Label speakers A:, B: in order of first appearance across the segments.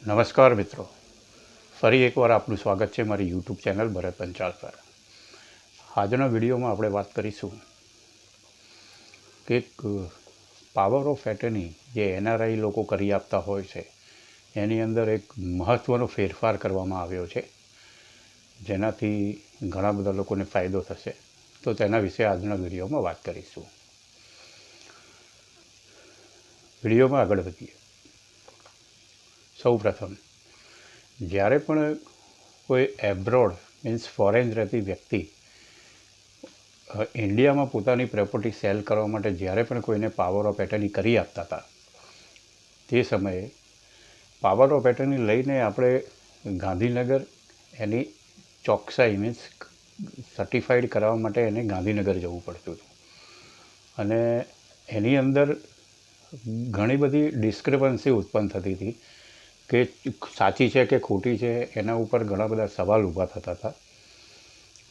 A: નમસ્કાર મિત્રો. ફરી એકવાર આપનું સ્વાગત છે મારી યુટ્યુબ ચેનલ ભરત પંચાલ પર. આજના વિડીયોમાં આપણે વાત કરીશું કે પાવર ઓફ એટર્ની જે એનઆરઆઈ લોકો કરી આપતા હોય છે, એની અંદર એક મહત્ત્વનો ફેરફાર કરવામાં આવ્યો છે. જેનાથી ઘણા બધા લોકોને ફાયદો થશે. તો તેના વિશે આજના વિડીયોમાં વાત કરીશું. વિડીયોમાં આગળ વધીએ. સૌ પ્રથમ જ્યારે પણ કોઈ એબ્રોડ મીન્સ ફોરેન રહેતી વ્યક્તિ ઇન્ડિયામાં પોતાની પ્રોપર્ટી સેલ કરવા માટે જ્યારે પણ કોઈને પાવર ઓફ એટર્ની કરી આપતા હતા, તે સમયે પાવર ઓફ એટર્ની લઈને આપણે ગાંધીનગર એની ચોકસાઈ મીન્સ સર્ટિફાઈડ કરાવવા માટે એને ગાંધીનગર જવું પડતું હતું. અને એની અંદર ઘણી બધી ડિસ્ક્રિપન્સી ઉત્પન્ન થતી હતી. કે સાચી છે કે ખોટી છે એના ઉપર ઘણા બધા સવાલ ઊભા થતા હતા.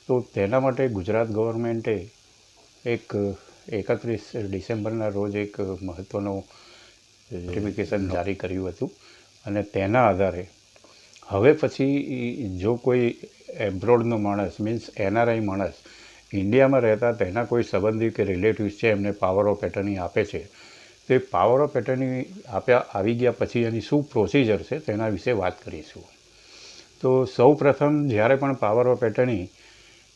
A: તો તેના માટે ગુજરાત ગવર્મેન્ટે એક એકત્રીસ ડિસેમ્બરના રોજ એક મહત્ત્વનો નોટિફિકેશન જારી કર્યું હતું. અને તેના આધારે હવે પછી જો કોઈ એબ્રોડનો માણસ મીન્સ એનઆરઆઈ માણસ ઇન્ડિયામાં રહેતા તેના કોઈ સંબંધી કે રિલેટિવ્સ છે એમને પાવર ઓફ એટર્ની આપે છે તો પાવર ઓફ એટર્ની આપ્યા, આવી ગયા પછી એની શું પ્રોસિજર છે તેના વિશે વાત કરીશું. તો સૌ પ્રથમ જ્યારે પણ પાવર ઓફ એટર્ની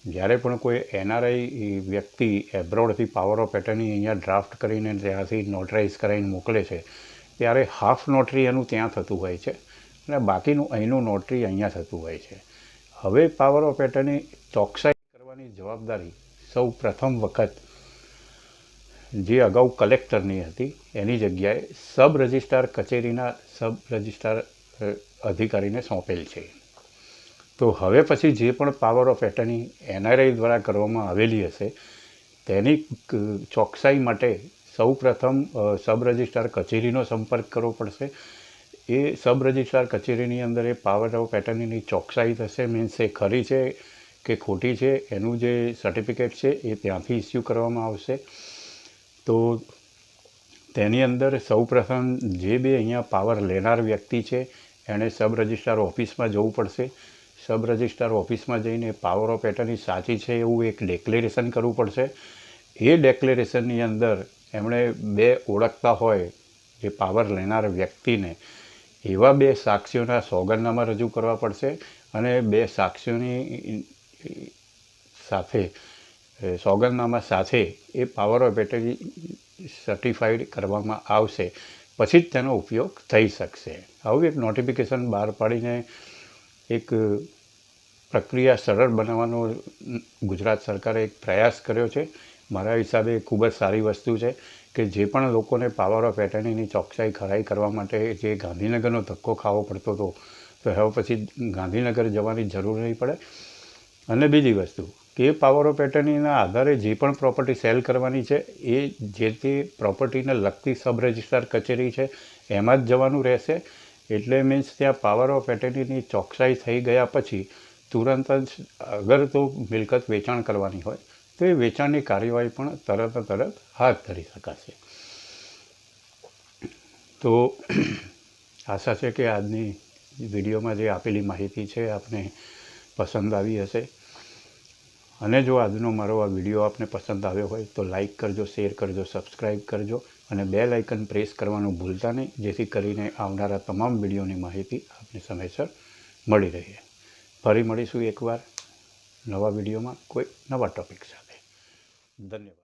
A: જ્યારે પણ કોઈ એનઆરઆઈ વ્યક્તિ એબ્રોડથી પાવર ઓફ એટર્ની અહીંયા ડ્રાફ્ટ કરીને ત્યાંથી નોટરાઇઝ કરાવીને મોકલે છે, ત્યારે હાફ નોટરી એનું ત્યાં થતું હોય છે અને બાકીનું અહીંનું નોટરી અહીંયા થતું હોય છે. હવે પાવર ઓફ એટર્ની ચોકસાઈ કરવાની જવાબદારી સૌ પ્રથમ વખત જે અગાઉ કલેક્ટરની હતી, એની જગ્યાએ સબ રજિસ્ટ્રાર કચેરીના સબ રજિસ્ટ્રાર અધિકારીને સોંપેલ છે. તો હવે પછી જે પણ પાવર ઓફ એટર્ની એનઆરઆઈ દ્વારા કરવામાં આવેલી હશે, તેની ચોકસાઈ માટે સૌ પ્રથમ સબ રજિસ્ટ્રાર કચેરીનો સંપર્ક કરવો પડશે. એ સબ રજિસ્ટ્રાર કચેરીની અંદર એ પાવર ઓફ એટર્નીની ચોકસાઈ થશે. મીન્સ એ ખરી છે કે ખોટી છે, એનું જે સર્ટિફિકેટ છે એ ત્યાંથી ઇસ્યુ કરવામાં આવશે. તો તેની અંદર સૌપ્રથમ જે બે અહીંયા પાવર લેનાર વ્યક્તિ છે, એણે સબ રજિસ્ટ્રાર ઓફિસમાં જવું પડશે. સબ રજિસ્ટ્રાર ઓફિસમાં જઈને પાવર ઓફ એટર્ની સાચી છે એવું એક ડેક્લેરેશન કરવું પડશે. એ ડેક્લેરેશનની અંદર એમણે બે ઓળખતા હોય જે પાવર લેનાર વ્યક્તિને, એવા બે સાક્ષીઓના સોગંદનામા રજૂ કરવા પડશે અને બે સાક્ષીઓની સાથે સોગંદનામા સાથે એ પાવર ઓફ એટર્ની સર્ટિફાઈડ કરવામાં આવશે. પછી જ તેનો ઉપયોગ થઈ શકશે. આવું એક નોટિફિકેશન બહાર પાડીને એક પ્રક્રિયા સરળ બનાવવાનો ગુજરાત સરકારે એક પ્રયાસ કર્યો છે. મારા હિસાબે ખૂબ જ સારી વસ્તુ છે કે જે પણ લોકોને પાવર ઓફ એટર્નીની ચોકસાઈ ખરાઈ કરવા માટે જે ગાંધીનગરનો ધક્કો ખાવો પડતો હતો, તો હવે પછી ગાંધીનગર જવાની જરૂર નહીં પડે. અને બીજી વસ્તુ કે પાવર ઓફ એટર્નીના આધારે જે પણ પ્રોપર્ટી સેલ કરવાની છે, એ જે તે પ્રોપર્ટીને લગતી સબ રજિસ્ટ્રાર કચેરી છે, એમાં જ જવાનું રહેશે. એટલે મીન્સ ત્યાં પાવર ઓફ એટર્નીની ચોકસાઈ થઈ ગયા પછી તુરંત જ અગર તો મિલકત વેચાણ કરવાની હોય, તો એ વેચાણની કાર્યવાહી પણ તરત તરત હાથ ધરી શકાશે. તો આશા છે કે આજની વિડીયોમાં જે આપેલી માહિતી છે, આપને પસંદ આવી હશે. અને જો આજનો મારો આ વીડિયો આપને પસંદ આવ્યો હોય તો લાઈક કરજો, શેર કરજો સબસ્ક્રાઈબ કરજો અને બે લાઇકન પ્રેસ કરવાનું ભૂલતા નહીં, જેથી કરીને આવનારા તમામ વિડીયોની માહિતી આપને સમયસર મળી રહે. ફરી મળીશું એકવાર નવા વિડીયોમાં કોઈ નવા ટૉપિક સાથે. ધન્યવાદ.